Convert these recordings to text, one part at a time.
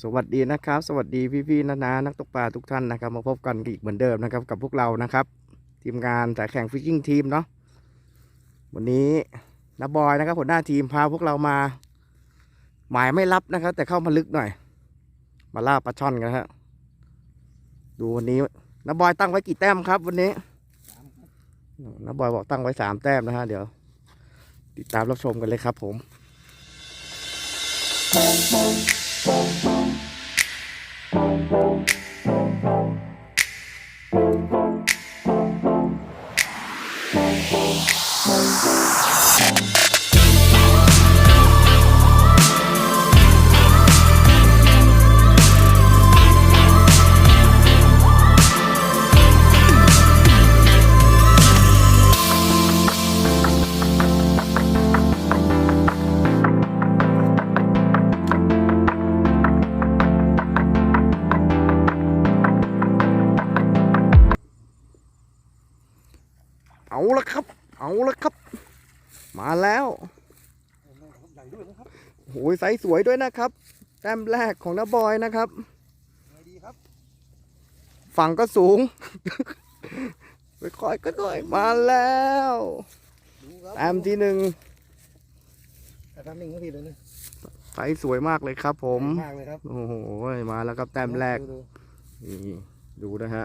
สวัสดีนะครับ สวัสดีพี่ๆนานานักตกปลาทุกท่านนะครับ มาพบกันอีกเหมือนเดิมนะครับ กับพวกเรานะครับ ทีมงานสายแข่งฟิชชิ่งทีมเนาะวันนี้นับบอยนะครับหัวหน้าทีมพาพวกเรามา หมายไม่รับนะครับ แต่เข้ามาลึกหน่อย มาล่าปลาช่อนกันฮะดูวันนี้นับบอยตั้งไว้กี่แต้มครับ วันนี้นับบอยบอกตั้งไว้สามแต้มนะฮะเดี๋ยว ติดตามรับชมกันเลยครับ ผม เอาละครับ เอาละครับ มาแล้วโอ้ยไซส์สวยด้วยนะครับ แต้มแรกของน้าบอยนะครับ ฝั่งก็สูงค่อยๆค่อยๆมาแล้วแต้มที่หนึ่งแต่ทำนิ่งก็ผิดเลยนะไซส์สวยมากเลยครับ ผมมากเลยครับ โอ้โห มาแล้วครับแต้มแรกดูนี่ดูนะฮะ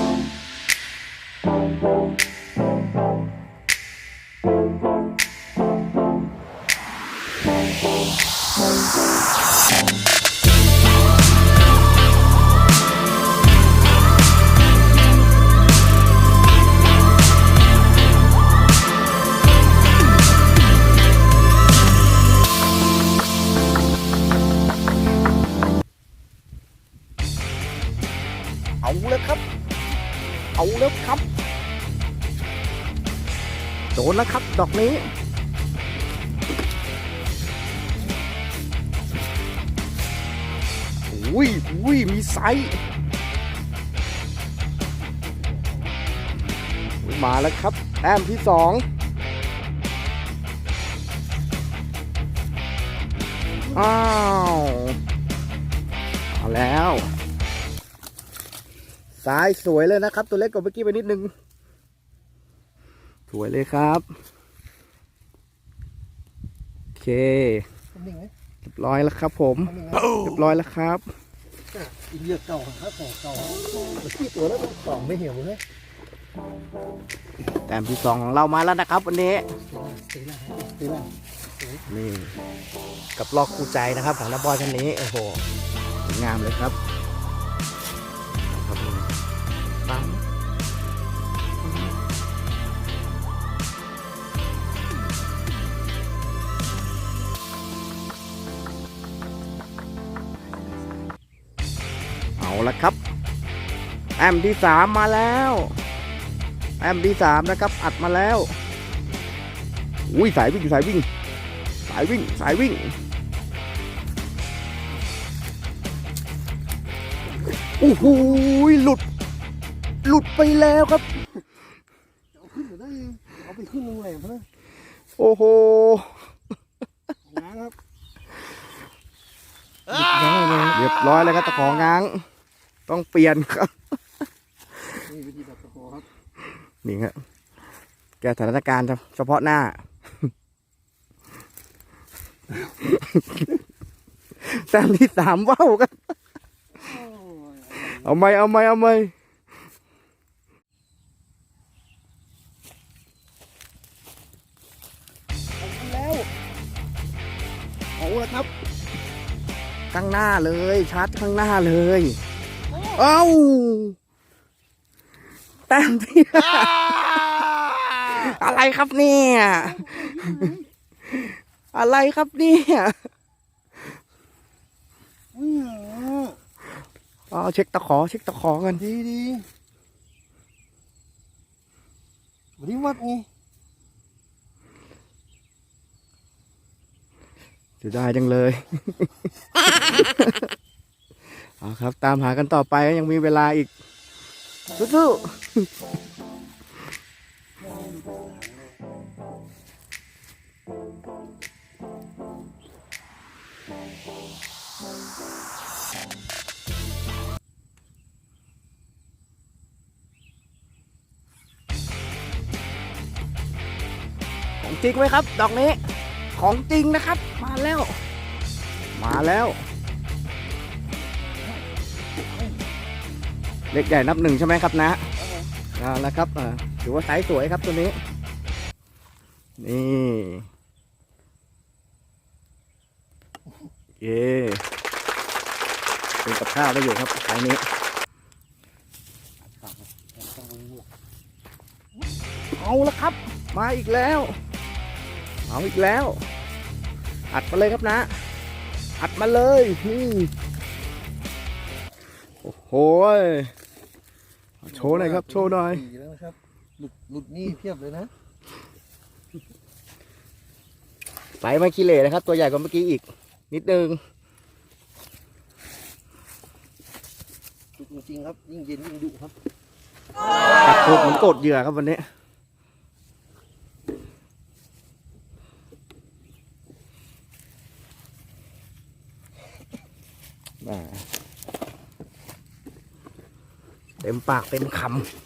ดนแล้วครับ ดอกนี้ อุ้ยอุ้ยมีไซส์มาแล้วครับแต้มที่สองอ้าวเอาแล้ว สายสวยเลยนะครับ ตัวเล็กกว่าเมื่อกี้ไปนิดนึง สวยเลยครับ โอเคทำนิ่งไหมเรียบร้อยแล้วครับผมทำนิ่งไหมเรียบร้อยแล้วครับอินเดียเก่าครับของเก่าที่ตัวแล้วสองไม่เหี่ยวเลยแต้มที่สองของเรามาแล้วนะครับ วันนี้ตีละตีละนี่กับลอกคู่ใจนะครับของนักบอลท่านนี้โอ้โหสวยงามเลยครับครับ ละครับ แอมที่สามมาแล้ว แอมที่สามนะครับ อัดมาแล้วอุ้ยสายวิ่งสายวิ่ง สายวิ่งสายวิ่ง โอ้โหหลุด หลุดไปแล้วครับเอาขึ้นอยู่ได้เอาไปขึ้นโรงแรมเพื่อโอ้โหนะครับเรียบร้อยแล้วครับตะของง้าง ต้องเปลี่ยนครับ นี่วิธีดับตะโกครับนี่ครับแก้สถานการณ์เฉพาะหน้า แต้มที่สามว้าวกัน เอาไหมเอาไหมเอาไหมแล้วเอาละครับ ข้างหน้าเลยชาร์จข้างหน้าเลย เอ้าแต้มที่อะไรครับเนี่ย อะไรครับเนี่ยอุ้ยเอาเช็คตะขอ เช็คตะขอกันดีดีวันนี้วัดไงเสียดายจังเลย เอาครับ ตามหากันต่อไปยังมีเวลาอีกสู้ของจริงไหมครับ ดอกนี้ ของจริงนะครับ มาแล้ว มาแล้ว เล็กใหญ่นับหนึ่งใช่ไหมครับนะอ่าแล้วครับอ่าถือว่าไซส์สวยครับตัวนี้ นี่เย่เป็นกับข้าวได้อยู่ครับไซส์นี้เอาละครับ มาอีกแล้ว เอาอีกแล้ว อัดมาเลยครับนะ อัดมาเลยนี่โอ้โหย โชว์หน่อยครับ โชว์หน่อยสี่แล้วนะครับ หลุดหลุดนี่เพียบเลยนะ ไซส์ไม่ขี้เหร่นะครับ ตัวใหญ่กว่าเมื่อกี้อีก นิดนึง หลุดจริงๆครับ ยิ่งเย็นยิ่งดุครับกัดโคตรเหมือนโกดเหยื่อครับวันนี้ อ่า เต็มปากเต็มค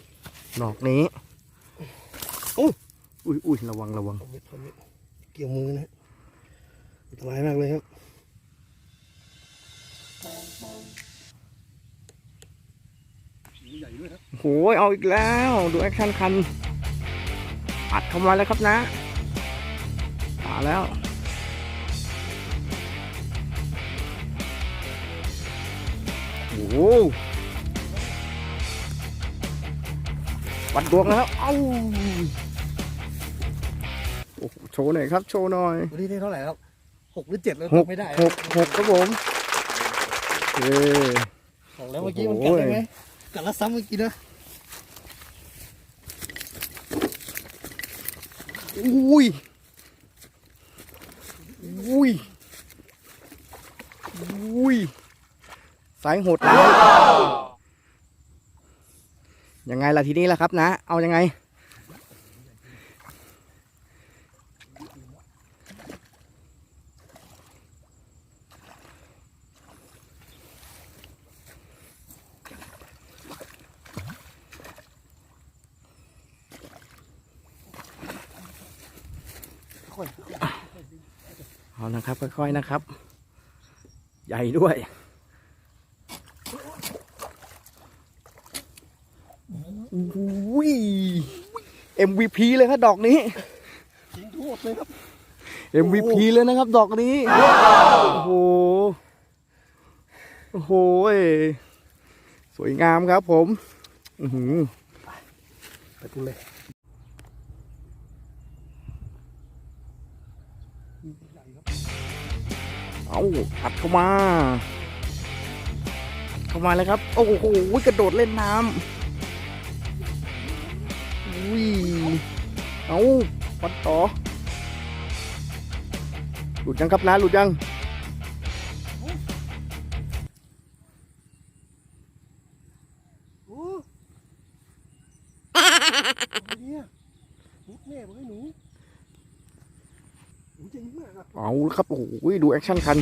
ำดอกนี้อุ้ยอุ้ยอุ้ยระวังระวังเอาเม็ดเอาเม็ดเกี่ยวมือนะอันตรายมากเลยครับใหญ่ด้วยครับโอ้ยเอาอีกแล้ว ดูแอคชั่นคันอัดเข้ามาแล้วครับนะมาแล้วโอ้ วัดดวงแล้วเอ้าโอ้โหโชว์หน่อยครับ โชว์หน่อยวันนี้ได้เท่าไหร่ครับหกหรือเจ็ดแล้วหกจำไม่ได้หกหกครับผมเออบอกแล้วเมื่อกี้มันกัดได้ไหมกัดแล้วซ้ำเมื่อกี้นะอุ้ยอุ้ยอุ้ยสายโหดร้า ยังไงล่ะทีนี้ล่ะครับนะ เอายังไง เอานะครับค่อยๆนะครับ ใหญ่ด้วย อุ้ย MVP เลยครับดอกนี้จริงทั่วเลยครับ MVP เลยนะครับ ดอกนี้ โอ้โห โอ้โห สวยงามครับผมอือหือไปกูเลยเอาอัดเข้ามาอัดเข้ามาเลยครับ โอ้โห กระโดดเล่นน้ำ อุ้ย เอาปัดต่อ หลุดยังครับนะหลุดยังโอ้เนี่ยหนูแม่บอกให้หนูหนูจริงมากครับเอาละครับโอ้โหดูแอคชั่นคัน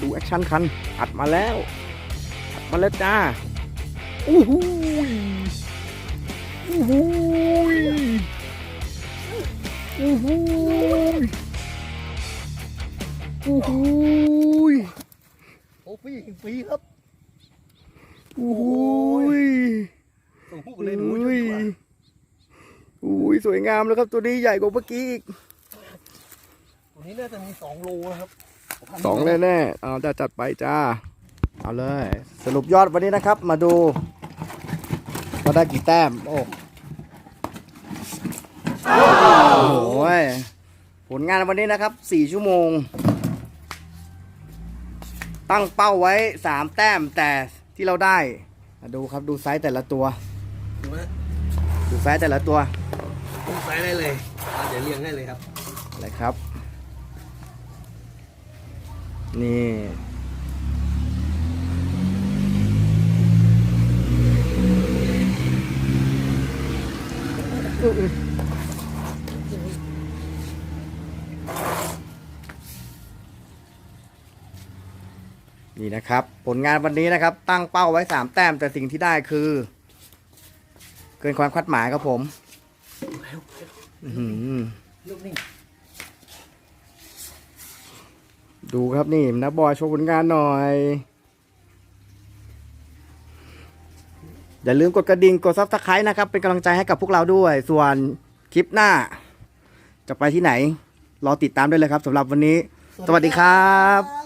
ดูแอคชั่นคัน อัดมาแล้ว อัดมาแล้วจ้าอู้หูยอู้หูย อู้หูยอู้หูยโอ้ฟรีฟรีครับอู้หูยส่งพวกเลยหนูช่วยดีกว่าอุ้ยสวยงามแล้วครับ ตัวนี้ใหญ่กว่าเมื่อกี้อีกตัวนี้น่าจะมีสองโลนะครับสองแน่ๆเอาจะจัดไปจ้า เอาเลย สรุปยอดวันนี้นะครับ มาดูว่าได้กี่แต้ม โอ้ โหผลงานวันนี้นะครับ 4 ชั่วโมง ตั้งเป้าไว้ 3 แต้มแต่ที่เราได้มาดูครับดูไซส์แต่ละตัวถูกไหมดูไซส์แต่ละตัวต้องใส่ได้เลยอะเดี๋ยวเรียงให้เลยครับ อะไรครับ นี่ นะครับ ผลงานวันนี้นะครับ ตั้งเป้าไว้สามแต้มแต่สิ่งที่ได้คือ เกินความคาดหมายครับผมอื้อหือลูกนี่ดูครับนี่นะบอยโชว์ผลงานหน่อยอย่าลืมกดกระดิ่งกดซับสไครต์นะครับ เป็นกำลังใจให้กับพวกเราด้วย ส่วนคลิปหน้า จะไปที่ไหน รอติดตามได้เลยครับสำหรับวันนี้ สวัสดีครับครับ